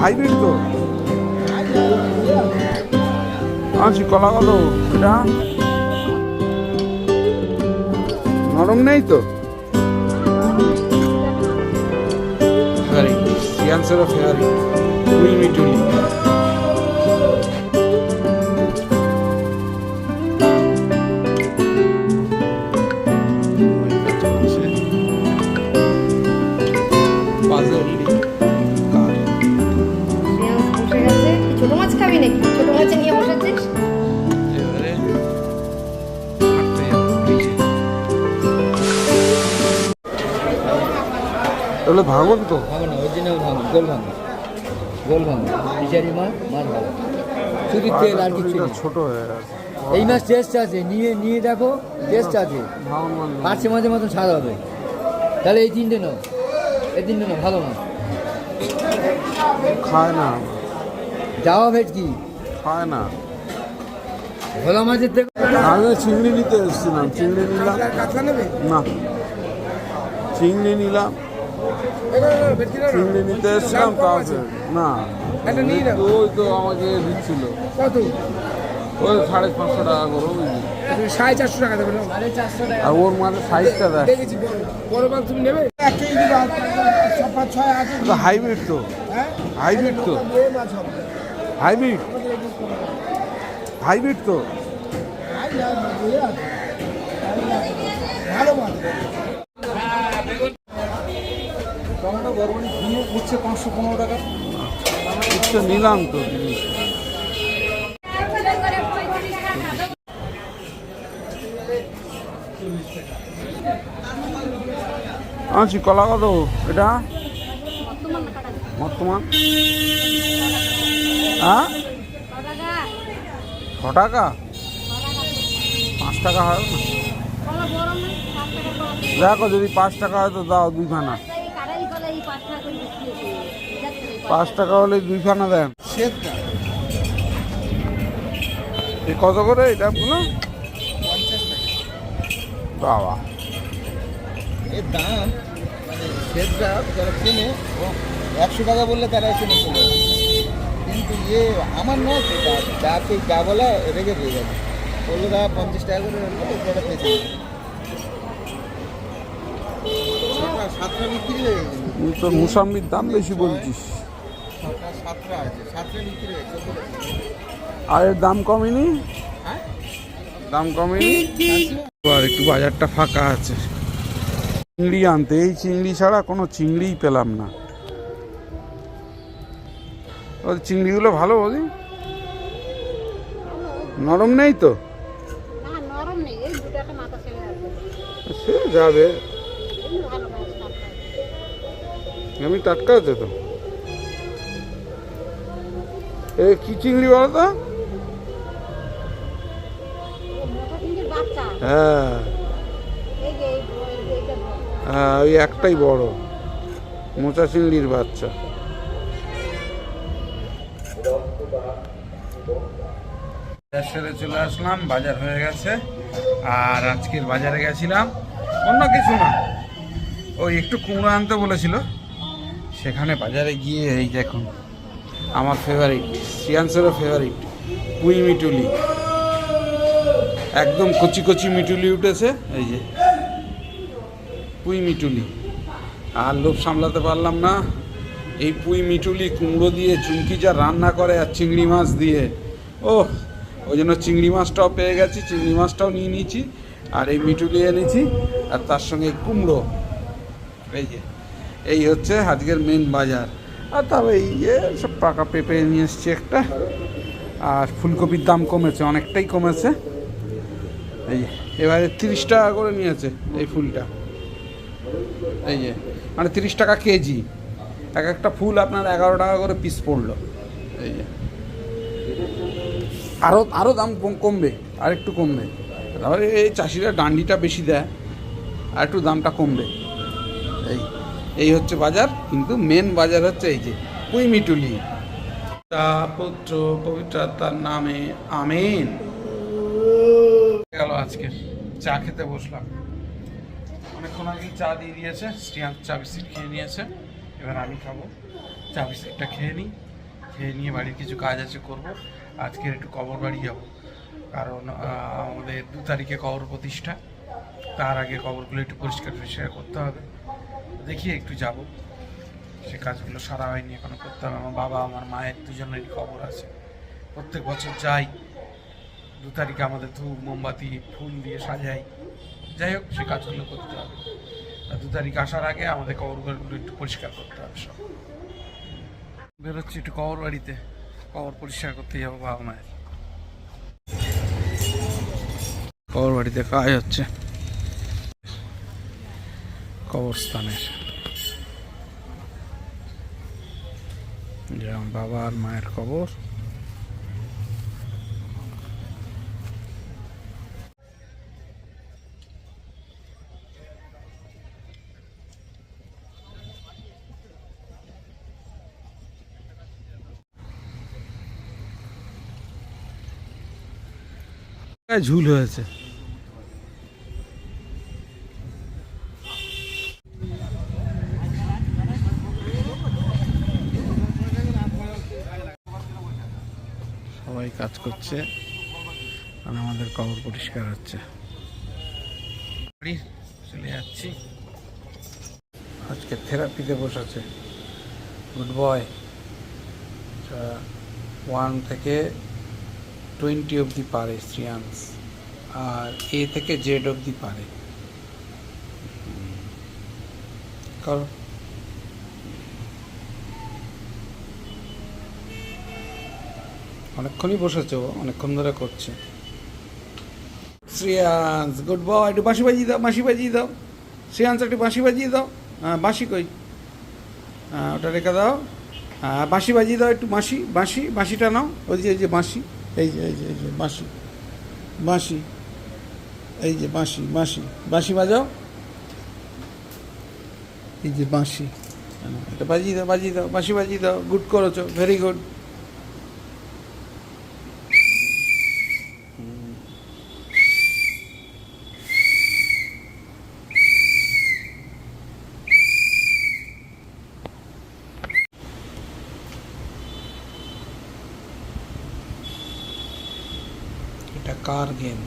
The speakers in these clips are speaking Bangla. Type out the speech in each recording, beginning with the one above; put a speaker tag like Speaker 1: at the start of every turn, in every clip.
Speaker 1: হাইব্রিড তো। আছি কলা গেল এটা? নরম নেই তো? ফেয়ারি উই মিটুলি পাজল তাহলে ভাঙন তো।
Speaker 2: ভাঙো না অরিজিনাল ভাঙো গোল ভাঙো। গোল ভাঙো বিচারি মাছ মাছ ভালো শুধু তেল আর কিছু
Speaker 1: ছোট হয়ে গেছে।
Speaker 2: এই মাছ টেস্ট আছে নিয়ে নিয়ে দেখো টেস্ট আছে।
Speaker 1: ভাঙন
Speaker 2: পাঁচশো মাঝে মতন স্বাদ হবে। তাহলে এই তিনটে নাও। এই তিনটে নাও ভালো মাছ
Speaker 1: খায় না।
Speaker 2: যাওয়া ভেটকি।
Speaker 1: খায় না।
Speaker 2: ভোলা মাছের থেকে
Speaker 1: আগে চিংড়ি নিতে এসেছিলাম চিংড়ি নিলাম। না। চিংড়ি নিলাম। চিংড়ি নিতে এসেছিলাম তারপরে না ওই তো আমাকে দিচ্ছিল
Speaker 3: কত
Speaker 1: ওই সাড়ে পাঁচশো টাকা করে
Speaker 3: সাড়ে চারশো টাকা দেবে
Speaker 1: আর ওর মানে সাইজটা দেখ
Speaker 3: দেখেছি বড় মাছ তুমি নেবে
Speaker 1: হাইব্রিড তো হাইব্রিড তো হাইব্রিড হাইব্রিড তো।
Speaker 3: ভালো মাছ
Speaker 2: উঠছে পাঁচশো পনেরো টাকা।
Speaker 1: তো নিলাম তো। আছি কলা কত? এটা? বর্তমান? হ্যাঁ? ছ টাকা? পাঁচ টাকা হয় দেখো, যদি পাঁচ টাকা হয় তো দাও দুই পাঁচ টাকা হলে দুই খানা দেন কত করে এই ডাবগুলো বাবা।
Speaker 2: এর দাম মানে যারা কেনে একশো টাকা বললে তারা কিনে চলে কিন্তু ইয়ে আমার নয় সেটা যাকে যা বলে রেগে দিয়ে যাবে। বলল দাদা পঞ্চাশ টাকা করে ওটা পেয়েছে
Speaker 1: মুসাম্বির দাম বেশি বলছিস। আর এর দাম কমেনি?
Speaker 2: হ্যাঁ?
Speaker 1: দাম কমেনি? আর একটু বাজারটা ফাঁকা আছে। চিংড়ি আনতে এই চিংড়ি ছাড়া কোনো চিংড়িই পেলাম না। ওই চিংড়িগুলো ভালো বলি? নরম নেই তো?
Speaker 4: না নরম নেই এই দুটো একটা মাথা ছেড়ে আছে
Speaker 1: সে যাবে। আমি টাটকা আছে তো? এ, কি চিংড়ি বলো তো হ্যাঁ। হ্যাঁ ওই একটাই বড়। মোচা চিংড়ির বাচ্চা। সেরে চলে আসলাম, বাজার হয়ে গেছে। আর আজকের বাজারে গেছিলাম, অন্য কিছু না। ওই একটু কুমড়ো আনতে বলেছিল। সেখানে বাজারে গিয়ে এই দেখুন। আমার ফেভারিট সিয়ান্সেরও ফেভারিট পুঁই মিটুলি। একদম কচি কচি মিটুলি উঠেছে, এই যে, পুঁই মিটুলি। আর লোভ সামলাতে পারলাম না, এই পুঁই মিটুলি কুমড়ো দিয়ে চুমকি যা রান্না করে আর চিংড়ি মাছ দিয়ে। ও ওই জন্য চিংড়ি মাছটাও পেয়ে গেছি, চিংড়ি মাছটাও নিয়ে নিয়েছি, আর এই মিটুলি এনেছি, আর তার সঙ্গে কুমড়ো। এই যে, এই হচ্ছে আজকের মেন বাজার। আর তবে এই যে সব পাকা পেঁপে নিয়ে এসছি একটা। আর ফুলকপির দাম কমেছে, অনেকটাই কমেছে। এই এবারে তিরিশ টাকা করে নিয়েছে এই ফুলটা। এই যে মানে তিরিশ টাকা কেজি। এক একটা ফুল আপনার এগারো টাকা করে পিস পড়ল। এই যে আরও আরও দাম কম- কমবে, আর একটু কমবে। তারপরে এই চাষিরা ডান্ডিটা বেশি দেয়, আর একটু দামটা কমবে। এই এই হচ্ছে বাজার, কিন্তু মেন বাজার হচ্ছে এই যে পুঁই মিটুলি তা পুত্র পবিত্রতার নামে আমেন। গেল আজকে, চা খেতে বসলাম। অনেকক্ষণ আগেই চা দিয়ে দিয়েছে শ্রিয়াঙ্ক চা বিস্কিট খেয়ে নিয়েছে। এবার আমি খাব। চা বিস্কিটটা খেয়ে নিই, খেয়ে নিয়ে বাড়ির কিছু কাজ আছে করব। আজকের একটু কবর বাড়ি যাব। কারণ আমাদের দু তারিখে কবর প্রতিষ্ঠা। তার আগে কবরগুলো একটু পরিষ্কার পরিষ্কার করতে হবে। দেখি একটু যাব। সে কাজগুলো সারা হয়নি, এখনও করতে হবে। আমার বাবা, আমার মায়ের দুজনেরই কবর আছে। প্রত্যেক বছর যাই। দু তারিখে আমাদের ধূপ, মোমবাতি, ফুল দিয়ে সাজাই। যাই হোক, সে কাজগুলো করতে হবে। দু তারিখ আসার আগে আমাদের কবরগুলো একটু পরিষ্কার করতে হবে সব। বেরোচ্ছি একটু কবর বাড়িতে। কবর পরিষ্কার করতে যাব বাবা মায়ের। কবর বাড়িতে কাজ হচ্ছে। কবরস্থানের যেমন বাবা আর মায়ের কবর ঝুল হয়েছে। করছে আর আমাদের কবর পরিষ্কার হচ্ছে। চলে যাচ্ছি। আজকে থেরাপিতে বসেছে। গুড বয় ওয়ান থেকে টোয়েন্টি অবধি পারে শ্রিয়াংস আর এ থেকে জেড অবধি পারে। হুম। করো অনেকক্ষণই বসেছে অনেকক্ষণ ধরে করছে। শ্রিয়াংস গুড বয় একটু বাঁশি বাজিয়ে দাও বাঁশি বাজিয়ে দাও। শ্রিয়াংস একটু বাঁশি বাজিয়ে দাও। হ্যাঁ বাঁশি কই? হ্যাঁ ওটা রেখে দাও। হ্যাঁ বাঁশি বাজিয়ে দাও একটু বাঁশি বাঁশি বাঁশিটা নাও। ওই যে এই যে বাঁশি এই যে এই যে এই যে বাঁশি বাঁশি এই যে বাঁশি বাঁশি বাঁশি বাজাও। এই যে বাঁশি হ্যাঁ, এটা বাজিয়ে দাও বাজিয়ে দাও বাঁশি বাজিয়ে দাও। গুড করেছ ভেরি গুড এটা কার গেম?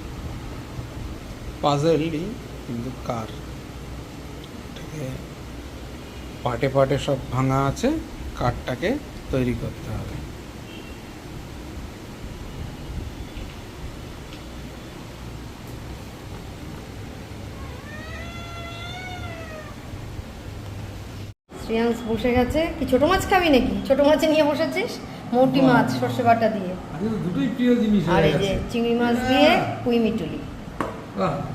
Speaker 1: পাজলই কিন্তু কার? পার্টে পার্টে সব ভাঙা আছে, কারটাকে তৈরি করতে হবে।
Speaker 4: শ্রেয়াংস বসে গেছে। কি, ছোট মাছ খাবি নাকি? ছোট মাছে নিয়ে বসেছিস? মৌটি মাছ সর্ষে বাটা দিয়ে।
Speaker 1: দুটোই প্রিয় জিনিস
Speaker 4: আর এই যে চিংড়ি মাছ দিয়ে পুঁই মিটুলি।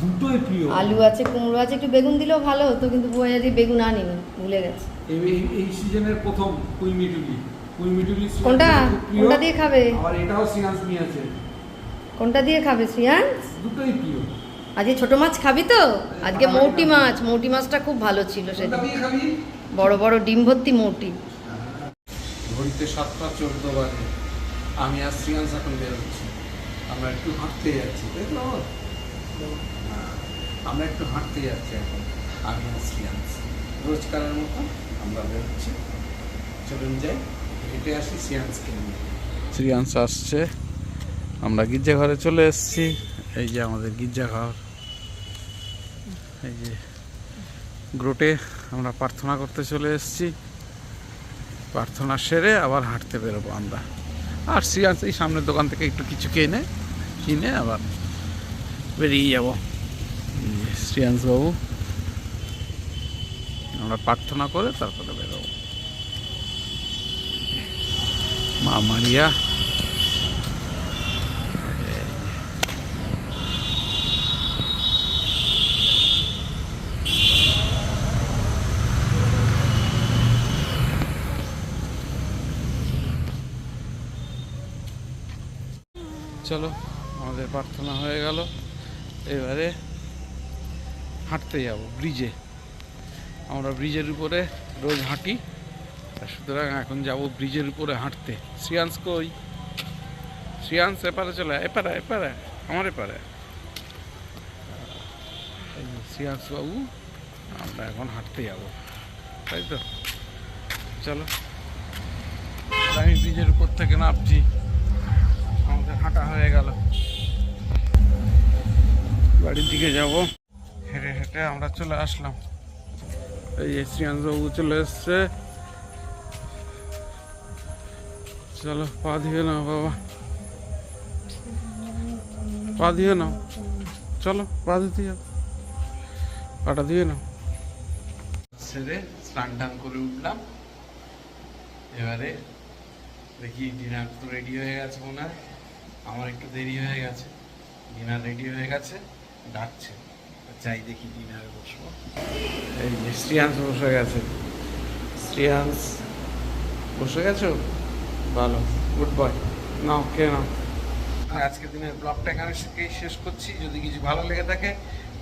Speaker 1: দুটোই প্রিয়।
Speaker 4: আলু আছে কুমড়ো আছে একটু বেগুন দিলেও ভালো হতো কিন্তু বুয়া যদি বেগুন আনিনি ভুলে গেছে।
Speaker 1: এই এই- সিজনের প্রথম কুই মিটুলি। কুই মিটুলি
Speaker 4: কোনটা? কোনটা দিয়ে খাবে?
Speaker 1: আবার এটাও সিয়ান্স নিয়ে আছে।
Speaker 4: কোনটা দিয়ে খাবে শ্রেয়াংস
Speaker 1: দুটোই প্রিয়।
Speaker 4: আজকে ছোট মাছ খাবি তো? আজকে মৌটি মাছ মৌটি মাছটা খুব ভালো ছিল সেদিন। বড় বড় ডিম ভর্তি মৌটি।
Speaker 1: ঘড়িতে সাতটা চোদ্দ বাজে আমি আর শ্রিয়াংস এখন বেরোচ্ছি আমরা একটু হাঁটতে যাচ্ছি দেখল হ্যাঁ, আমরা একটু হাঁটতে যাচ্ছি এখন আমি আর শ্রিয়াংস রোজকারের মতো আমরা বেরোচ্ছি চলুন যাই হেঁটে আসি শ্রিয়াংসকে নিয়ে। আসছে। আমরা গির্জাঘরে চলে এসেছি। এই যে আমাদের গির্জাঘর। এই যে গ্রোটে আমরা প্রার্থনা করতে চলে এসেছি। প্রার্থনা সেরে আবার হাঁটতে বেরোবো আমরা। আর সি এই সামনের দোকান থেকে একটু কিছু কিনে কিনে আবার বেরিয়ে যাব। শ্রীয়াংশবাবু আমরা প্রার্থনা করে তারপরে বেরোবো। মা মারিয়া চলো, আমাদের প্রার্থনা হয়ে গেল। এবারে হাঁটতে যাব, ব্রিজে। আমরা ব্রিজের উপরে রোজ হাঁটি সুতরাং এখন যাব ব্রিজের উপরে হাঁটতে। শ্রিয়াংস কই? শ্রিয়াংস এপারে চলে এপারে এপারে আমার এপারে শ্রিয়াংশ বাবু, আমরা এখন হাঁটতে যাব, তাই তো? চলো। আমি ব্রিজের উপর থেকে নামছি। আমাদের হাঁটা হয়ে গেল। বাড়ির দিকে যাব। হেঁটে হেঁটে আমরা চলে আসলাম। চলে চলো, পা দিয়ে নাও বাবা। পা দিয়ে নাও। চলো, পা যাও। পাটা দিয়ে নাও। সেরে স্নান টান করে উঠলাম। এবারে দেখি ডিনার তো রেডি হয়ে গেছে মনে হয়। আমার একটু দেরি হয়ে গেছে। ডিনার রেডি হয়ে গেছে। ডাকছে। যাই দেখি ডিনারে বসবো। এই যে শ্রিয়াংশ বসে গেছে। শ্রিয়াংশ বসে গেছো? ভালো গুড বয় নাও কে নাও। আজকের দিনের ব্লগটা এখানে শেষ করছি? যদি কিছু ভালো লেগে থাকে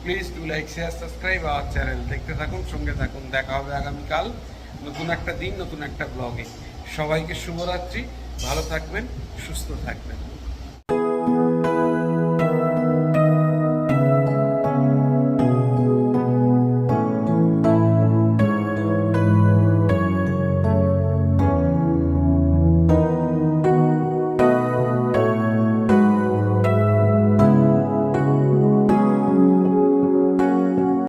Speaker 1: please do like share subscribe our channel দেখতে থাকুন সঙ্গে থাকুন। দেখা হবে আগামীকাল নতুন একটা দিন নতুন একটা ব্লগে সবাইকে শুভরাত্রি। ভালো থাকবেন সুস্থ থাকবেন।